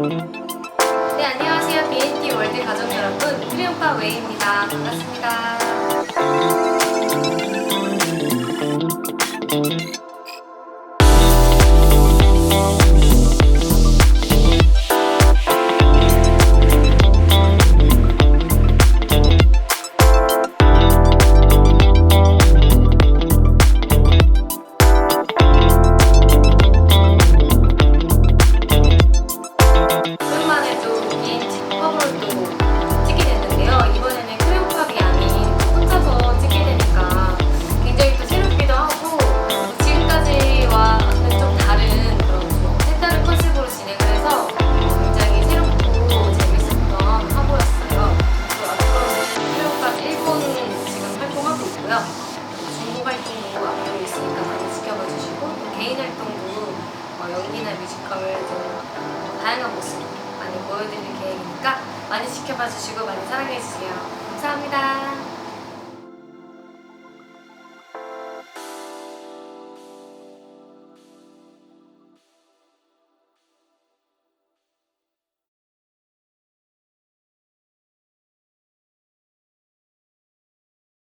네, 안녕하세요. BNT 월드 가족 여러분. 프리오빠 웨이입니다. 반갑습니다. 있고요. 중고활동부 앞쪽에 있으니까 많이 지켜봐 주시고 개인 활동도 뭐 연기나 뮤지컬 등 다양한 모습 많이 보여드릴 계획이니까 많이 지켜봐 주시고 많이 사랑해 주세요. 감사합니다.